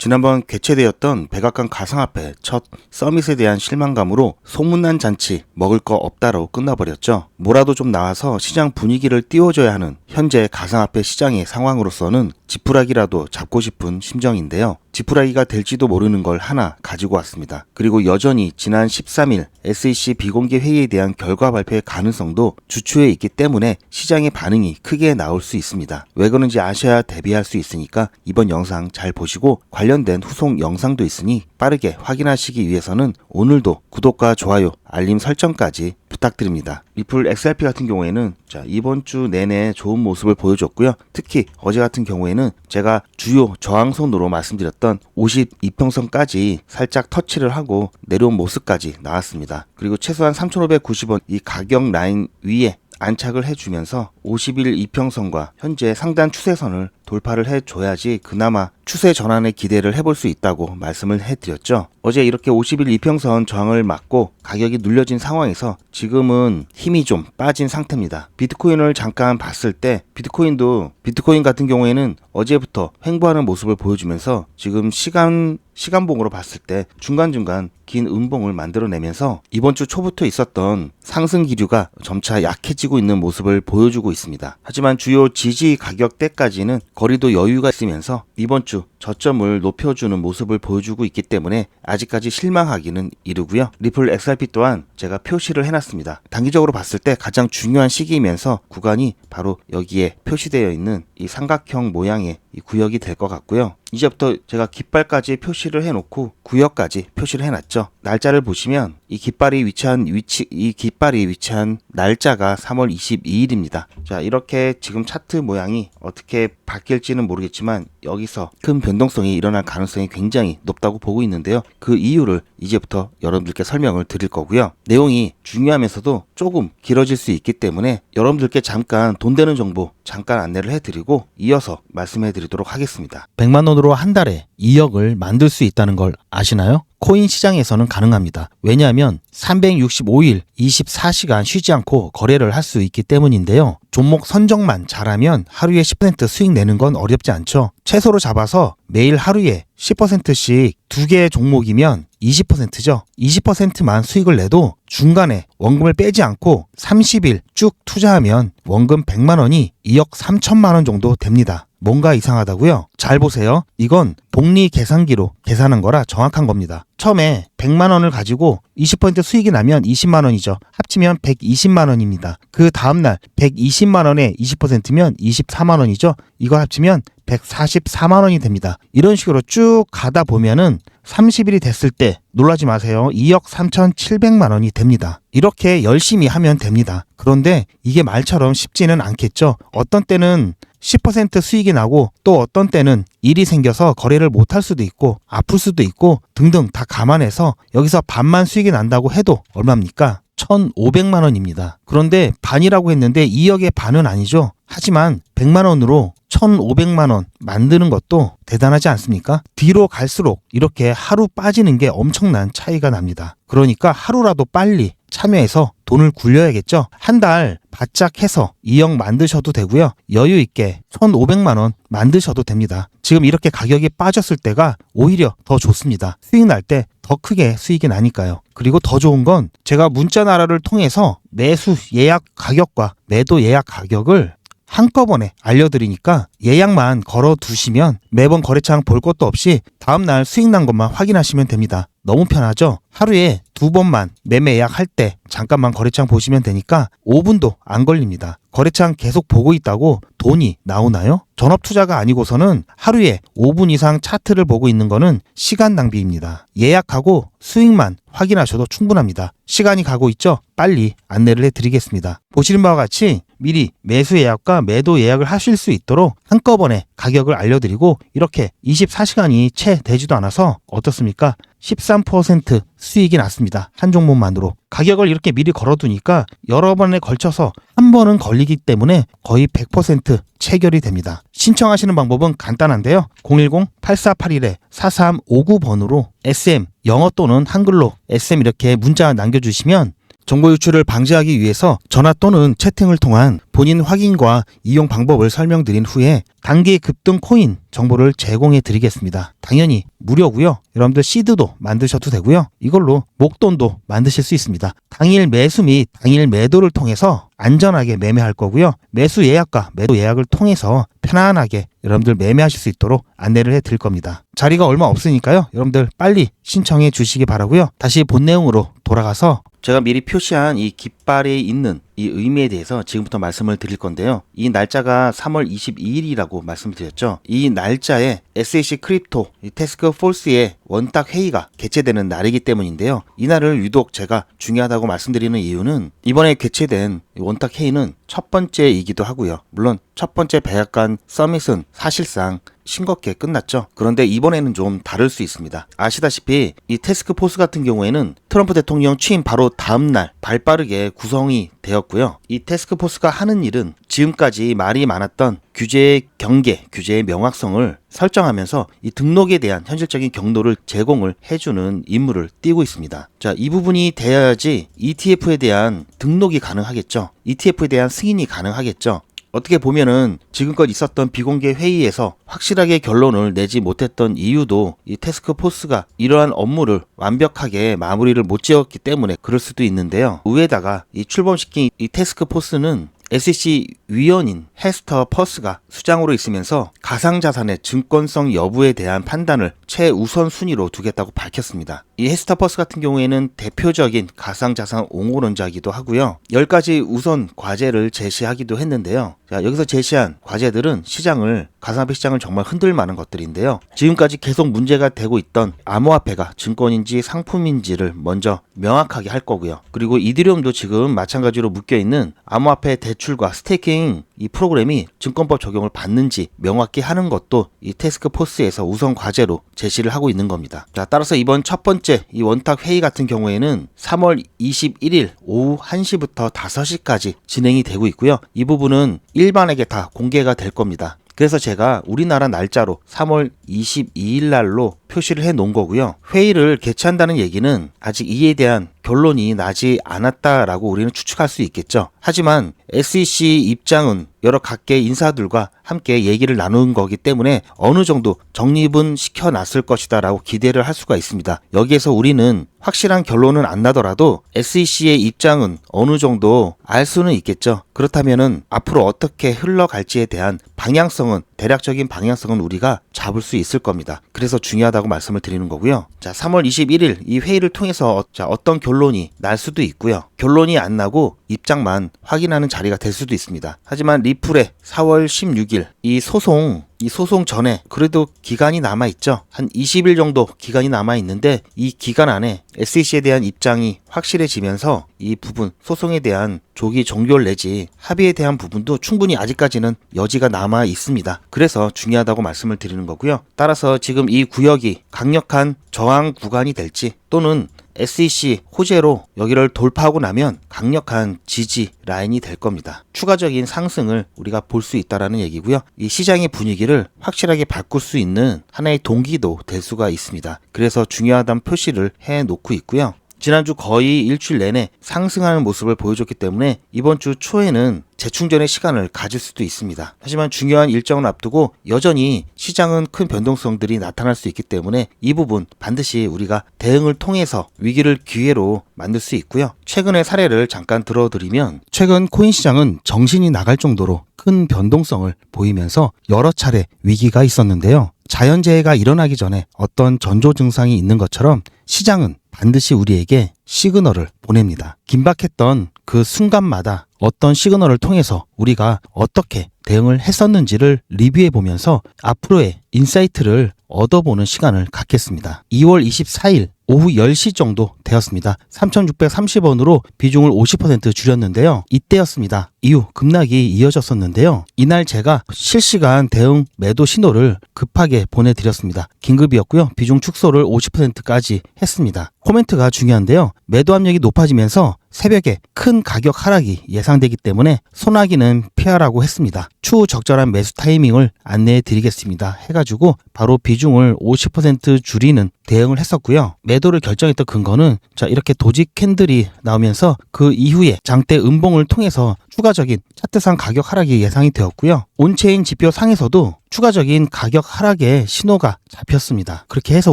지난번 개최되었던 백악관 가상화폐 첫 서밋에 대한 실망감으로 소문난 잔치 먹을 거 없다로 끝나버렸죠. 뭐라도 좀 나와서 시장 분위기를 띄워줘야 하는 현재 가상화폐 시장의 상황으로서는 지푸라기라도 잡고 싶은 심정인데요. 지푸라기가 될지도 모르는 걸 하나 가지고 왔습니다. 그리고 여전히 지난 13일 SEC 비공개 회의에 대한 결과 발표의 가능성도 주추해 있기 때문에 시장의 반응이 크게 나올 수 있습니다. 왜 그런지 아셔야 대비할 수 있으니까 이번 영상 잘 보시고 관련된 후속 영상도 있으니 빠르게 확인하시기 위해서는 오늘도 구독과 좋아요, 알림 설정까지 부탁드립니다. 리플 XRP 같은 경우에는 자, 이번 주 내내 좋은 모습을 보여줬고요. 특히 어제 같은 경우에는 제가 주요 저항선으로 말씀드렸던 52평선까지 살짝 터치를 하고 내려온 모습까지 나왔습니다. 그리고 최소한 3,590원 이 가격 라인 위에 안착을 해주면서 50일 이평선과 현재 상단 추세선을 돌파를 해줘야지 그나마 추세 전환의 기대를 해볼 수 있다고 말씀을 해드렸죠. 어제 이렇게 50일 이평선 저항을 맞고 가격이 눌려진 상황에서 지금은 힘이 좀 빠진 상태입니다. 비트코인을 잠깐 봤을 때 비트코인도 비트코인 같은 경우에는 어제부터 횡보하는 모습을 보여주면서 지금 시간 시간봉으로 봤을 때 중간중간 긴 음봉을 만들어내면서 이번 주 초부터 있었던 상승 기류가 점차 약해지고 있는 모습을 보여주고 있습니다. 하지만 주요 지지 가격대까지는 거리도 여유가 있으면서 이번 주 저점을 높여주는 모습을 보여주고 있기 때문에 아직까지 실망하기는 이르고요. 리플 XRP 또한 제가 표시를 해놨습니다. 단기적으로 봤을 때 가장 중요한 시기이면서 구간이 바로 여기에 표시되어 있는 이 삼각형 모양의 이 구역이 될 것 같고요. 이제부터 제가 깃발까지 표시를 해놓고 구역까지 표시를 해놨죠. 날짜를 보시면 이 깃발이 위치한 위치, 이 깃발이 위치한 날짜가 3월 22일입니다. 자, 이렇게 지금 차트 모양이 어떻게 바뀔지는 모르겠지만 여기서 큰 변동성이 일어날 가능성이 굉장히 높다고 보고 있는데요. 그 이유를 이제부터 여러분들께 설명을 드릴 거고요. 내용이 중요하면서도 조금 길어질 수 있기 때문에 여러분들께 잠깐 돈 되는 정보 잠깐 안내를 해드리고 이어서 말씀해드 리도록 하겠습니다. 100만 원으로 한 달에 2억을 만들 수 있다는 걸 아시나요? 코인 시장에서는 가능합니다. 왜냐하면 365일 24시간 쉬지 않고 거래를 할 수 있기 때문인데요. 종목 선정만 잘하면 하루에 10% 수익 내는 건 어렵지 않죠. 최소로 잡아서 매일 하루에 10%씩 두 개의 종목이면 20%죠. 20%만 수익을 내도 중간에 원금을 빼지 않고 30일 쭉 투자하면 원금 100만 원이 2억 3천만 원 정도 됩니다. 뭔가 이상하다고요? 잘 보세요. 이건 복리 계산기로 계산한 거라 정확한 겁니다. 처음에 100만 원을 가지고 20% 수익이 나면 20만 원이죠. 합치면 120만 원입니다. 그 다음 날 120만 원에 20%면 24만 원이죠. 이거 합치면 144만 원이 됩니다. 이런 식으로 쭉 가다 보면은 30일이 됐을 때 놀라지 마세요. 2억 3,700만 원이 됩니다. 이렇게 열심히 하면 됩니다. 그런데 이게 말처럼 쉽지는 않겠죠. 어떤 때는 10% 수익이 나고 또 어떤 때는 일이 생겨서 거래를 못할 수도 있고 아플 수도 있고 등등 다 감안해서 여기서 반만 수익이 난다고 해도 얼마입니까? 1,500만 원입니다. 그런데 반이라고 했는데 2억의 반은 아니죠. 하지만 100만 원으로 1,500만 원 만드는 것도 대단하지 않습니까? 뒤로 갈수록 이렇게 하루 빠지는 게 엄청난 차이가 납니다. 그러니까 하루라도 빨리 참여해서 돈을 굴려야겠죠. 한 달 바짝 해서 2억 만드셔도 되고요. 여유 있게 1,500만 원 만드셔도 됩니다. 지금 이렇게 가격이 빠졌을 때가 오히려 더 좋습니다. 수익 날 때 더 크게 수익이 나니까요. 그리고 더 좋은 건 제가 문자 나라를 통해서 매수 예약 가격과 매도 예약 가격을 한꺼번에 알려드리니까 예약만 걸어 두시면 매번 거래창 볼 것도 없이 다음날 수익 난 것만 확인하시면 됩니다. 너무 편하죠? 하루에 두 번만 매매 예약할 때 잠깐만 거래창 보시면 되니까 5분도 안 걸립니다. 거래창 계속 보고 있다고 돈이 나오나요? 전업 투자가 아니고서는 하루에 5분 이상 차트를 보고 있는 거는 시간 낭비입니다. 예약하고 수익만 확인하셔도 충분합니다. 시간이 가고 있죠? 빨리 안내를 해드리겠습니다. 보시는 바와 같이 미리 매수 예약과 매도 예약을 하실 수 있도록 한꺼번에 가격을 알려드리고 이렇게 24시간이 채 되지도 않아서 어떻습니까? 13% 수익이 났습니다. 한 종목만으로. 가격을 이렇게 미리 걸어두니까 여러 번에 걸쳐서 한 번은 걸리기 때문에 거의 100% 체결이 됩니다. 신청하시는 방법은 간단한데요. 010-8481-4359번으로 SM 영어 또는 한글로 SM 이렇게 문자 남겨주시면 정보 유출을 방지하기 위해서 전화 또는 채팅을 통한 본인 확인과 이용 방법을 설명드린 후에 단기 급등 코인 정보를 제공해 드리겠습니다. 당연히 무료고요. 여러분들 시드도 만드셔도 되고요. 이걸로 목돈도 만드실 수 있습니다. 당일 매수 및 당일 매도를 통해서 안전하게 매매할 거고요. 매수 예약과 매도 예약을 통해서 편안하게 여러분들 매매하실 수 있도록 안내를 해 드릴 겁니다. 자리가 얼마 없으니까요. 여러분들 빨리 신청해 주시기 바라고요. 다시 본 내용으로 돌아가서 제가 미리 표시한 이 깃발에 있는 이 의미에 대해서 지금부터 말씀을 드릴 건데요. 이 날짜가 3월 22일이라고 말씀드렸죠. 이 날짜에 SEC 크립토 이 태스크 포스의 원탁 회의가 개최되는 날이기 때문인데요. 이날을 유독 제가 중요하다고 말씀드리는 이유는 이번에 개최된 이 원탁 회의는 첫 번째이기도 하고요. 물론 첫 번째 백악관 서밋은 사실상 싱겁게 끝났죠. 그런데 이번에는 좀 다를 수 있습니다. 아시다시피 이 태스크 포스 같은 경우에는 트럼프 대통령 취임 바로 다음 날 발빠르게 구성이 되었고요. 이 태스크 포스가 하는 일은 지금까지 말이 많았던 규제의 경계, 규제의 명확성을 설정하면서 이 등록에 대한 현실적인 경로를 제공을 해주는 임무를 띠고 있습니다. 자, 이 부분이 돼야지 ETF에 대한 등록이 가능하겠죠. ETF에 대한 승인이 가능하겠죠. 어떻게 보면은 지금껏 있었던 비공개 회의에서 확실하게 결론을 내지 못했던 이유도 이 태스크 포스가 이러한 업무를 완벽하게 마무리를 못 지었기 때문에 그럴 수도 있는데요. 위에다가 이 출범시킨 이 태스크 포스는 SEC 위원인 헤스터 퍼스가 수장으로 있으면서 가상자산의 증권성 여부에 대한 판단을 최우선 순위로 두겠다고 밝혔습니다. 이 헤스터 퍼스 같은 경우에는 대표적인 가상자산 옹호론자이기도 하고요. 10가지 우선 과제를 제시하기도 했는데요. 자, 여기서 제시한 과제들은 시장을 가상화폐 시장을 정말 흔들 만한 것들인데요. 지금까지 계속 문제가 되고 있던 암호화폐가 증권인지 상품인지를 먼저 명확하게 할 거고요. 그리고 이디리움도 지금 마찬가지로 묶여 있는 암호화폐 대출과 스테이킹 이 프로그램이 증권법 적용을 받는지 명확히 하는 것도 이 태스크 포스에서 우선 과제로 제시를 하고 있는 겁니다. 자, 따라서 이번 첫 번째 이 원탁 회의 같은 경우에는 3월 21일 오후 1시부터 5시까지 진행이 되고 있고요. 이 부분은 일반에게 다 공개가 될 겁니다. 그래서 제가 우리나라 날짜로 3월 22일 날로 표시를 해 놓은 거고요. 회의를 개최한다는 얘기는 아직 이에 대한 결론이 나지 않았다라고 우리는 추측할 수 있겠죠. 하지만 SEC 입장은 여러 각계 인사들과 함께 얘기를 나눈 거기 때문에 어느 정도 정립은 시켜놨을 것이다라고 기대를 할 수가 있습니다. 여기에서 우리는 확실한 결론은 안 나더라도 SEC의 입장은 어느 정도 알 수는 있겠죠. 그렇다면은 앞으로 어떻게 흘러갈지에 대한 방향성은 대략적인 방향성은 우리가 잡을 수 있을 겁니다. 그래서 중요하다고 말씀을 드리는 거고요. 자, 3월 21일 이 회의를 통해서 어, 자, 어떤 결론이 날 수도 있고요. 결론이 안 나고 입장만 확인하는 자리가 될 수도 있습니다. 하지만 리플의 4월 16일 이 소송 이 소송 전에 그래도 기간이 남아 있죠. 한 20일 정도 기간이 남아 있는데 이 기간 안에 SEC에 대한 입장이 확실해지면서 이 부분 소송에 대한 조기 종결 내지 합의에 대한 부분도 충분히 아직까지는 여지가 남아 있습니다. 그래서 중요하다고 말씀을 드리는 거고요. 따라서 지금 이 구역이 강력한 저항 구간이 될지 또는 SEC 호재로 여기를 돌파하고 나면 강력한 지지 라인이 될 겁니다. 추가적인 상승을 우리가 볼 수 있다라는 얘기고요. 이 시장의 분위기를 확실하게 바꿀 수 있는 하나의 동기도 될 수가 있습니다. 그래서 중요하다는 표시를 해 놓고 있고요. 지난주 거의 일주일 내내 상승하는 모습을 보여줬기 때문에 이번 주 초에는 재충전의 시간을 가질 수도 있습니다. 하지만 중요한 일정을 앞두고 여전히 시장은 큰 변동성들이 나타날 수 있기 때문에 이 부분 반드시 우리가 대응을 통해서 위기를 기회로 만들 수 있고요. 최근의 사례를 잠깐 들어드리면 최근 코인 시장은 정신이 나갈 정도로 큰 변동성을 보이면서 여러 차례 위기가 있었는데요. 자연재해가 일어나기 전에 어떤 전조 증상이 있는 것처럼 시장은 반드시 우리에게 시그널을 보냅니다. 긴박했던 그 순간마다 어떤 시그널을 통해서 우리가 어떻게 대응을 했었는지를 리뷰해 보면서 앞으로의 인사이트를 얻어보는 시간을 갖겠습니다. 2월 24일 오후 10시 정도 되었습니다. 3,630원으로 비중을 50% 줄였는데요. 이때였습니다. 이후 급락이 이어졌었는데요. 이날 제가 실시간 대응 매도 신호를 급하게 보내드렸습니다. 긴급이었고요. 비중 축소를 50%까지 했습니다. 코멘트가 중요한데요. 매도 압력이 높아지면서 새벽에 큰 가격 하락이 예상되기 때문에 소나기는 피하라고 했습니다. 추후 적절한 매수 타이밍을 안내해 드리겠습니다. 해가지고 바로 비중을 50% 줄이는 대응을 했었고요. 매도를 결정했던 근거는 자 이렇게 도직 캔들이 나오면서 그 이후에 장대 음봉을 통해서 추가 추가적인 차트상 가격 하락이 예상이 되었고요. 온체인 지표 상에서도 추가적인 가격 하락의 신호가 잡혔습니다. 그렇게 해서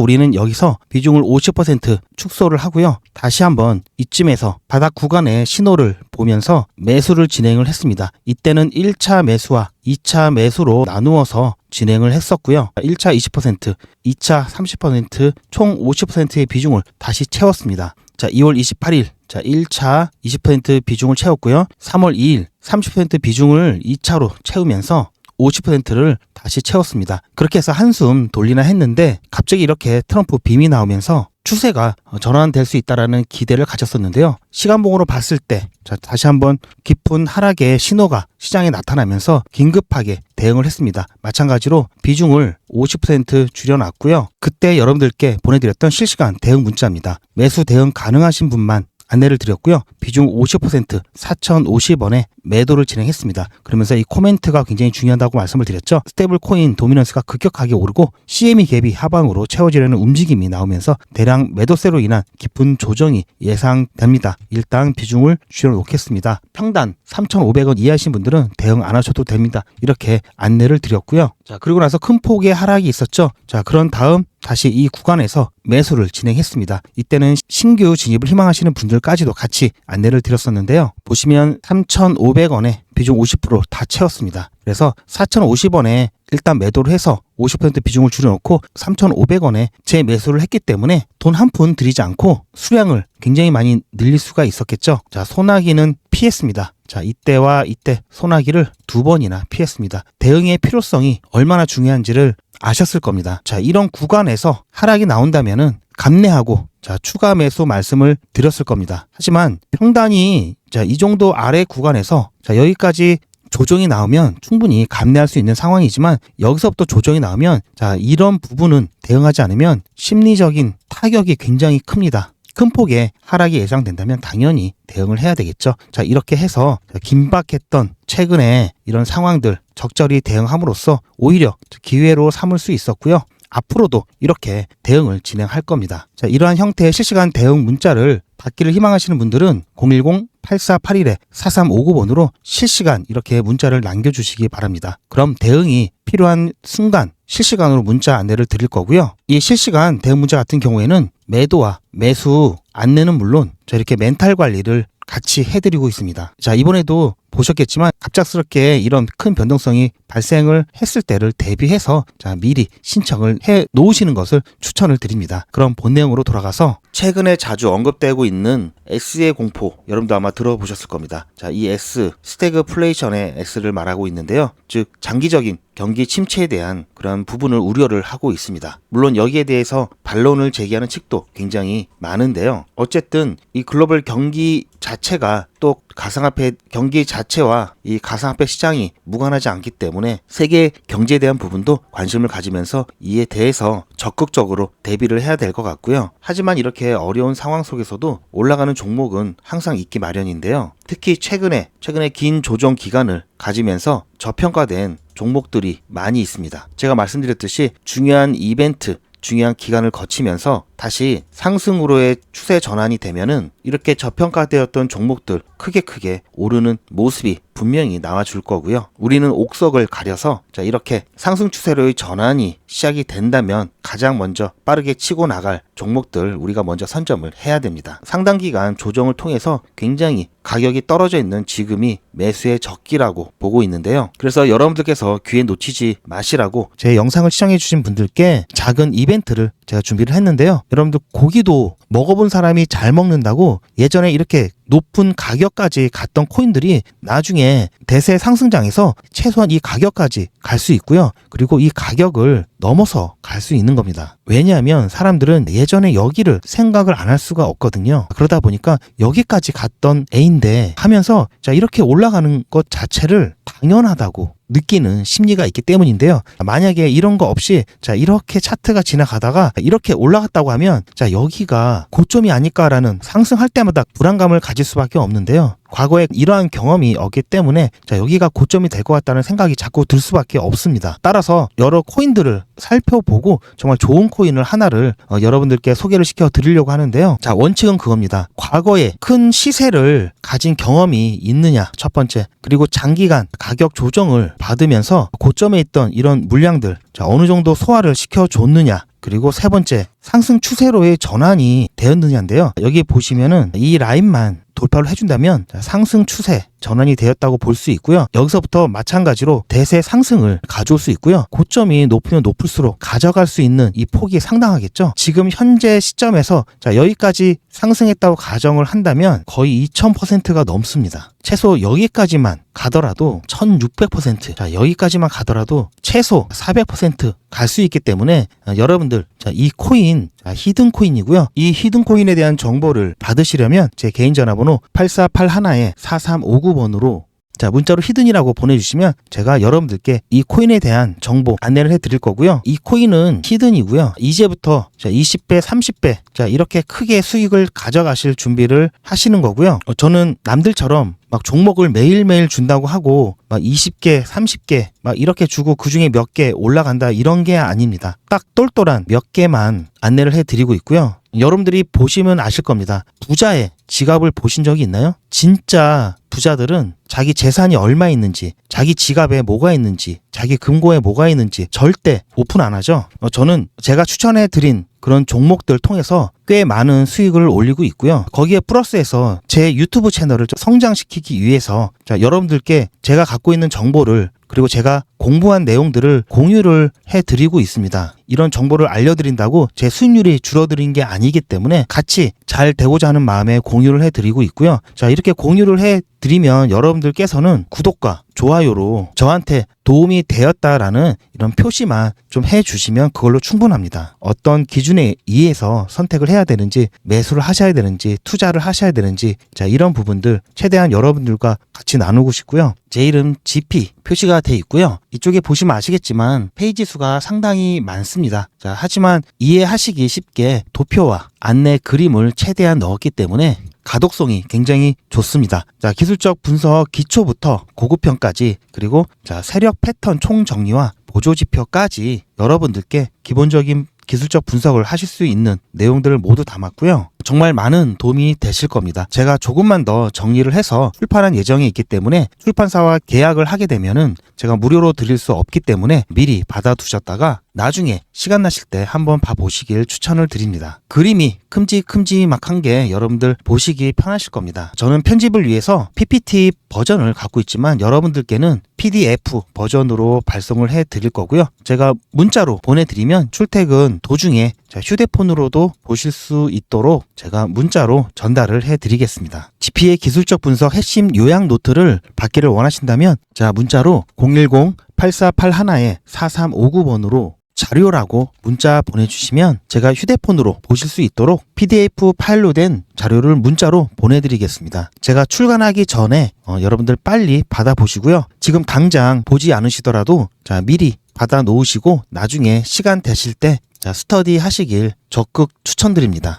우리는 여기서 비중을 50% 축소를 하고요. 다시 한번 이쯤에서 바닥 구간의 신호를 보면서 매수를 진행을 했습니다. 이때는 1차 매수와 2차 매수로 나누어서 진행을 했었고요. 1차 20%, 2차 30%, 총 50%의 비중을 다시 채웠습니다. 자, 2월 28일 자, 1차 20% 비중을 채웠고요. 3월 2일 30% 비중을 2차로 채우면서 50%를 다시 채웠습니다. 그렇게 해서 한숨 돌리나 했는데 갑자기 이렇게 트럼프 빔이 나오면서 추세가 전환될 수 있다라는 기대를 가졌었는데요. 시간봉으로 봤을 때 자, 다시 한번 깊은 하락의 신호가 시장에 나타나면서 긴급하게 대응을 했습니다. 마찬가지로 비중을 50% 줄여놨고요. 그때 여러분들께 보내드렸던 실시간 대응 문자입니다. 매수 대응 가능하신 분만 안내를 드렸고요. 비중 50% 4,050원에 매도를 진행했습니다. 그러면서 이 코멘트가 굉장히 중요하다고 말씀을 드렸죠. 스테이블 코인 도미넌스가 급격하게 오르고 CME 갭이 하방으로 채워지려는 움직임이 나오면서 대량 매도세로 인한 깊은 조정이 예상됩니다. 일단 비중을 줄여놓겠습니다. 평단 3,500원 이하신 분들은 대응 안 하셔도 됩니다. 이렇게 안내를 드렸고요. 자, 그리고 나서 큰 폭의 하락이 있었죠. 자, 그런 다음 다시 이 구간에서 매수를 진행했습니다. 이때는 신규 진입을 희망하시는 분들까지도 같이 안내를 드렸었는데요. 보시면 3,500원에 비중 50%다 채웠습니다. 그래서 4,050원에 일단 매도를 해서 50% 비중을 줄여놓고 3,500원에 재매수를 했기 때문에 돈 한 푼 들이지 않고 수량을 굉장히 많이 늘릴 수가 있었겠죠. 자, 소나기는 피했습니다. 자, 이때와 이때 소나기를 두 번이나 피했습니다. 대응의 필요성이 얼마나 중요한지를 아셨을 겁니다. 자, 이런 구간에서 하락이 나온다면은 감내하고 자, 추가 매수 말씀을 드렸을 겁니다. 하지만 평단이 자, 이 정도 아래 구간에서 자, 여기까지 조정이 나오면 충분히 감내할 수 있는 상황이지만 여기서부터 조정이 나오면 자, 이런 부분은 대응하지 않으면 심리적인 타격이 굉장히 큽니다. 큰 폭의 하락이 예상된다면 당연히 대응을 해야 되겠죠. 자, 이렇게 해서 긴박했던 최근에 이런 상황들 적절히 대응함으로써 오히려 기회로 삼을 수 있었고요. 앞으로도 이렇게 대응을 진행할 겁니다. 자, 이러한 형태의 실시간 대응 문자를 받기를 희망하시는 분들은 010-8481-4359번으로 실시간 이렇게 문자를 남겨주시기 바랍니다. 그럼 대응이 필요한 순간 실시간으로 문자 안내를 드릴 거고요. 이 실시간 대응 문자 같은 경우에는 매도와 매수 안내는 물론 저 이렇게 멘탈 관리를 같이 해드리고 있습니다. 자, 이번에도 보셨겠지만 갑작스럽게 이런 큰 변동성이 발생을 했을 때를 대비해서 자, 미리 신청을 해 놓으시는 것을 추천을 드립니다. 그럼 본 내용으로 돌아가서 최근에 자주 언급되고 있는 S의 공포 여러분도 아마 들어보셨을 겁니다. 자, 이 S 스태그플레이션의 S를 말하고 있는데요. 즉 장기적인 경기 침체에 대한 그런 부분을 우려를 하고 있습니다. 물론 여기에 대해서 반론을 제기하는 측도 굉장히 많은데요. 어쨌든 이 글로벌 경기 자체가 또 가상화폐 경기 자체와 이 가상화폐 시장이 무관하지 않기 때문에 세계 경제에 대한 부분도 관심을 가지면서 이에 대해서 적극적으로 대비를 해야 될 것 같고요. 하지만 이렇게 어려운 상황 속에서도 올라가는 종목은 항상 있기 마련인데요. 특히 최근에 최근에 긴 조정 기간을 가지면서 저평가된 종목들이 많이 있습니다. 제가 말씀드렸듯이 중요한 이벤트 중요한 기간을 거치면서 다시 상승으로의 추세 전환이 되면은 이렇게 저평가되었던 종목들 크게 크게 오르는 모습이 분명히 나와줄 거고요. 우리는 옥석을 가려서 자 이렇게 상승 추세로의 전환이 시작이 된다면 가장 먼저 빠르게 치고 나갈 종목들 우리가 먼저 선점을 해야 됩니다. 상당 기간 조정을 통해서 굉장히 가격이 떨어져 있는 지금이 매수의 적기라고 보고 있는데요. 그래서 여러분들께서 기회 놓치지 마시라고 제 영상을 시청해 주신 분들께 작은 이벤트를 제가 준비를 했는데요. 여러분들 고기도 먹어본 사람이 잘 먹는다고 예전에 이렇게 높은 가격까지 갔던 코인들이 나중에 대세 상승장에서 최소한 이 가격까지 갈 수 있고요. 그리고 이 가격을 넘어서 갈 수 있는 겁니다. 왜냐하면 사람들은 예전에 여기를 생각을 안 할 수가 없거든요. 그러다 보니까 여기까지 갔던 A인데 하면서 자 이렇게 올라가는 것 자체를 당연하다고 느끼는 심리가 있기 때문인데요. 만약에 이런 거 없이 자 이렇게 차트가 지나가다가 이렇게 올라갔다고 하면 자 여기가 고점이 아닐까라는 상승할 때마다 불안감을 가질 수밖에 없는데요. 과거에 이러한 경험이 없기 때문에 자, 여기가 고점이 될 것 같다는 생각이 자꾸 들 수밖에 없습니다. 따라서 여러 코인들을 살펴보고 정말 좋은 코인을 하나를 어, 여러분들께 소개를 시켜 드리려고 하는데요. 자, 원칙은 그겁니다. 과거에 큰 시세를 가진 경험이 있느냐, 첫 번째. 그리고 장기간 가격 조정을 받으면서 고점에 있던 이런 물량들, 자, 어느 정도 소화를 시켜줬느냐. 그리고 세 번째, 상승 추세로의 전환이 되었느냐인데요. 여기 보시면은 이 라인만 돌파를 해준다면 자, 상승 추세 전환이 되었다고 볼 수 있고요. 여기서부터 마찬가지로 대세 상승을 가져올 수 있고요. 고점이 높으면 높을수록 가져갈 수 있는 이 폭이 상당하겠죠. 지금 현재 시점에서 자 여기까지 상승했다고 가정을 한다면 거의 2000%가 넘습니다. 최소 여기까지만 가더라도 1600%. 자, 여기까지만 가더라도 최소 400%갈 수 있기 때문에 어, 여러분들 자, 이 코인 자, 히든 코인이고요. 이 히든 코인에 대한 정보를 받으시려면 제 개인 전화번호 8481에 4359번으로 자, 문자로 히든이라고 보내주시면 제가 여러분들께 이 코인에 대한 정보 안내를 해드릴 거고요. 이 코인은 히든이고요. 이제부터 자, 20배, 30배, 자, 이렇게 크게 수익을 가져가실 준비를 하시는 거고요. 어, 저는 남들처럼 막 종목을 매일매일 준다고 하고 막 20개, 30개 막 이렇게 주고 그 중에 몇 개 올라간다 이런 게 아닙니다. 딱 똘똘한 몇 개만 안내를 해드리고 있고요. 여러분들이 보시면 아실 겁니다. 부자의 지갑을 보신 적이 있나요? 진짜 부자들은 자기 재산이 얼마 있는지, 자기 지갑에 뭐가 있는지, 자기 금고에 뭐가 있는지 절대 오픈 안 하죠. 어, 저는 제가 추천해 드린 그런 종목들 통해서 꽤 많은 수익을 올리고 있고요. 거기에 플러스해서 제 유튜브 채널을 좀 성장시키기 위해서 자, 여러분들께 제가 갖고 있는 정보를 그리고 제가 공부한 내용들을 공유를 해 드리고 있습니다. 이런 정보를 알려드린다고 제 수익률이 줄어드는 게 아니기 때문에 같이 잘 되고자 하는 마음에 공유를 해 드리고 있고요. 자, 이렇게 공유를 해 드리면 여러분들께서는 구독과 좋아요로 저한테 도움이 되었다라는 이런 표시만 좀 해 주시면 그걸로 충분합니다. 어떤 기준에 의해서 선택을 해야 되는지, 매수를 하셔야 되는지, 투자를 하셔야 되는지, 자, 이런 부분들 최대한 여러분들과 같이 나누고 싶고요. 제 이름 GP 표시가 돼 있고요. 이쪽에 보시면 아시겠지만 페이지 수가 상당히 많습니다. 자, 하지만 이해하시기 쉽게 도표와 안내 그림을 최대한 넣었기 때문에 가독성이 굉장히 좋습니다. 자, 기술적 분석 기초부터 고급형까지 그리고 자, 세력 패턴 총정리와 보조 지표까지 여러분들께 기본적인 기술적 분석을 하실 수 있는 내용들을 모두 담았고요. 정말 많은 도움이 되실 겁니다. 제가 조금만 더 정리를 해서 출판한 예정이 있기 때문에 출판사와 계약을 하게 되면은 제가 무료로 드릴 수 없기 때문에 미리 받아두셨다가 나중에 시간 나실 때 한번 봐보시길 추천을 드립니다. 그림이 큼직큼직한 게 여러분들 보시기 편하실 겁니다. 저는 편집을 위해서 PPT 버전을 갖고 있지만 여러분들께는 PDF 버전으로 발송을 해 드릴 거고요. 제가 문자로 보내드리면 출퇴근 도중에 자, 휴대폰으로도 보실 수 있도록 제가 문자로 전달을 해 드리겠습니다. GP의 기술적 분석 핵심 요약 노트를 받기를 원하신다면 자, 문자로 010-8481에 4359번으로 자료라고 문자 보내주시면 제가 휴대폰으로 보실 수 있도록 PDF 파일로 된 자료를 문자로 보내드리겠습니다. 제가 출간하기 전에 어, 여러분들 빨리 받아보시고요. 지금 당장 보지 않으시더라도 자 미리 받아 놓으시고 나중에 시간 되실 때 자, 스터디 하시길 적극 추천드립니다.